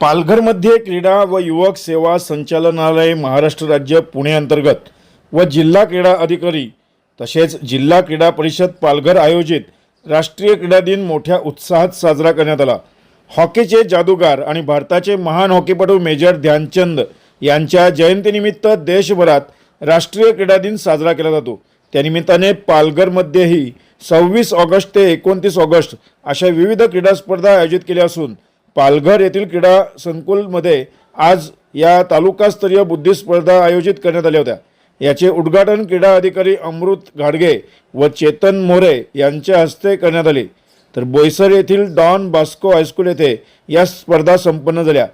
पालघरमध्ये क्रीडा व युवक सेवा संचालनालय महाराष्ट्र राज्य पुणे अंतर्गत व जिल्हा क्रीडा अधिकारी तसेच जिल्हा क्रीडा परिषद पालघर आयोजित राष्ट्रीय क्रीडा दिन मोठ्या उत्साहात साजरा करण्यात आला. हॉकीचे जादूगार आणि भारताचे महान हॉकीपटू मेजर ध्यानचंद यांच्या जयंतीनिमित्त देशभरात राष्ट्रीय क्रीडा दिन साजरा केला जातो. त्यानिमित्ताने पालघरमध्येही सव्वीस ऑगस्ट ते एकोणतीस ऑगस्ट अशा विविध क्रीडा स्पर्धा आयोजित केल्या असून पालघर येथील क्रीडा संकुलमध्ये आज या तालुकास्तरीय बुद्धी स्पर्धा आयोजित करण्यात आल्या होत्या. याचे उद्घाटन क्रीडा अधिकारी अमृत घाडगे व चेतन मोरे यांच्या हस्ते करण्यात आले. तर बोईसर येथील डॉन बास्को हायस्कूल येथे या स्पर्धा संपन्न झाल्या.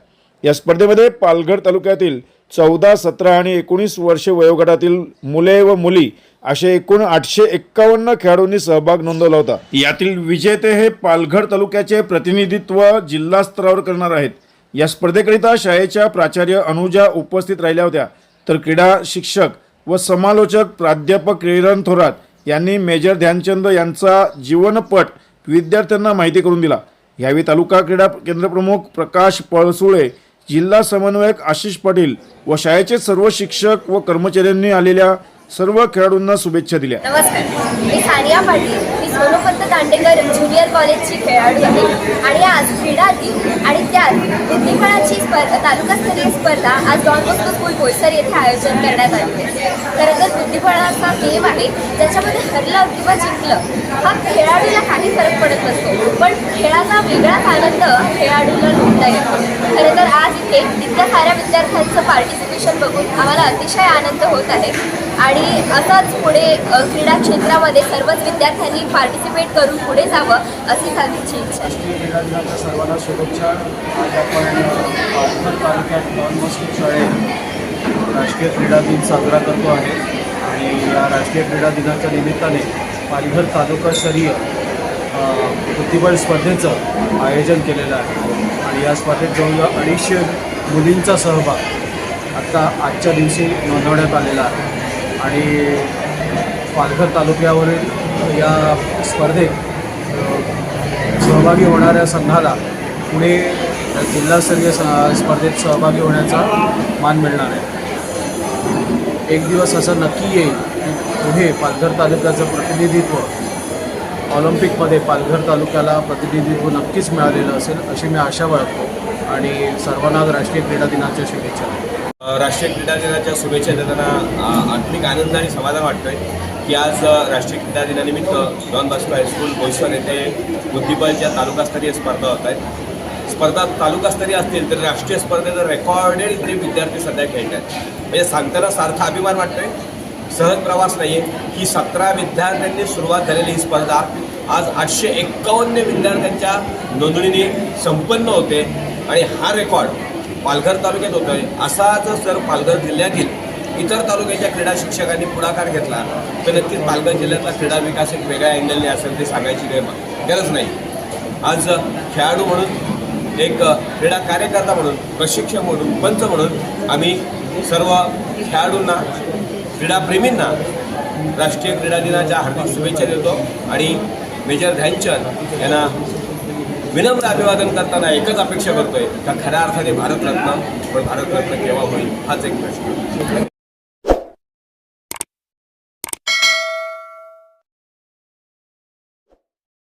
या स्पर्धेमध्ये पालघर तालुक्यातील चौदा सतरा आणि एकोणीस वर्षे वयोगटातील मुले व मुली असे एकूण आठशे एक्कावन्न खेळाडूंनी सहभाग नोंदवला होता. यातील विजेते हे पालघर तालुक्याचे प्रतिनिधित्व जिल्हा स्तरावर करणार आहेत. या स्पर्धेकरिता शाळेच्या प्राचार्य अनुजा उपस्थित राहिल्या होत्या. तर क्रीडा शिक्षक व समालोचक प्राध्यापक किरण थोरात यांनी मेजर ध्यानचंद यांचा जीवनपट विद्यार्थ्यांना माहिती करून दिला. यावेळी तालुका क्रीडा केंद्रप्रमुख प्रकाश पळसुळे जिल्हा समन्वयक आशिष पाटील व शाळेचे सर्व शिक्षक व कर्मचाऱ्यांनी आलेल्या सर्व खेळाडूंना शुभेच्छा दिल्या. नमस्कार. मी सानिया पाटील. मी सोनोपंत दांडेकर ज्युनियर कॉलेजची खेळाडू आहे. आणि आज क्रीडा दिन आणि त्यात बुद्धिबळाची स्पर्धा तालुकास्तरीय स्पर्धा आज डॉन स्कूल बोईसर येथे आयोजन करण्यात आले. आहे खरं तर बुद्धिबळाचा गेम आहे. ज्याच्यामध्ये हरलं किंवा जिंकलं हा खेळाडूला काही फरक पडत नसतो. पण खेळाचा वेगळाच आनंद खेळाडूला लुटता येतो. खरं तर आज इथे इतक्या साऱ्या विद्यार्थ्यांचं पार्टिसिपेशन बघून आम्हाला अतिशय आनंद होत आहे. आणि असंच पुढे क्रीडा क्षेत्रामध्ये सर्वच विद्यार्थ्यांनी पार्टिसिपेट करून पुढे जावं अशी माझी इच्छा आहे. क्रीडा सर्वांना शुभेच्छा. आज आपण पालघर तालुक्यात नॉन बॉस्को शाळेत राष्ट्रीय क्रीडा दिन साजरा करतो आहे. आणि या राष्ट्रीय क्रीडा दिनाच्या निमित्ताने पालघर तालुकास्तरीय स्तरीय बुद्धिबळ स्पर्धेचं आयोजन केलेलं आहे. आणि या स्पर्धेत जवळजवळ अडीचशे मुलींचा सहभाग आत्ता आजच्या दिवशी नोंदवण्यात आलेला आहे. आणि पालघर तालुक्यावरील या स्पर्धेत सहभागी होणाऱ्या संघाला पुणे जिल्हास्तरीय स- स्पर्धेत सहभागी होण्याचा मान मिळणार आहे. एक दिवस असं नक्की येईल की पुढे पालघर तालुक्याचं प्रतिनिधित्व ऑलिम्पिकमध्ये पालघर तालुक्याला प्रतिनिधित्व नक्कीच मिळालेलं असेल अशी मी आशा बाळगतो. आणि सर्वांना राष्ट्रीय क्रीडा दिनाच्या शुभेच्छा. राष्ट्रीय क्रीडा दिनाच्या शुभेच्छा देताना आत्मिक आनंद आणि समाधान वाटतोय की आज राष्ट्रीय क्रीडा दिनानिमित्त डॉन बास्को हायस्कूल बोईसर येथे बुद्धिबळच्या तालुकास्तरीय स्पर्धा होत आहेत. स्पर्धा तालुकास्तरीय असतील तर राष्ट्रीय स्पर्धेचं रेकॉर्डेड इथे विद्यार्थी सध्या खेळत आहेत. म्हणजे सांगताना सारखा अभिमान वाटतोय. सहज प्रवास नाही आहे ही सतरा विद्यार्थ्यांनी सुरुवात झालेली ही स्पर्धा आज आठशे एक्कावन्न विद्यार्थ्यांच्या नोंदणीने संपन्न होते. आणि हा रेकॉर्ड पालघर तालुक्यात होतोय. असाच जर पालघर जिल्ह्यातील इतर तालुक्याच्या क्रीडा शिक्षकांनी पुढाकार घेतला. तर नक्कीच पालघर जिल्ह्यातला क्रीडा विकास एक वेगळ्या अँगलने असेल ते सांगायची काही गरज नाही. आज खेळाडू म्हणून एक क्रीडा कार्यकर्ता म्हणून प्रशिक्षक म्हणून पंच म्हणून आम्ही सर्व खेळाडूंना क्रीडाप्रेमींना राष्ट्रीय क्रीडा दिनाच्या हार्दिक शुभेच्छा देतो. आणि मेजर ध्यानचंद यांना विनम्र अभिवादन करताना एकच अपेक्षा करतोय का खऱ्या अर्थाने भारतरत्न पण भारतरत्न केव्हा होईल हाच एक प्रश्न.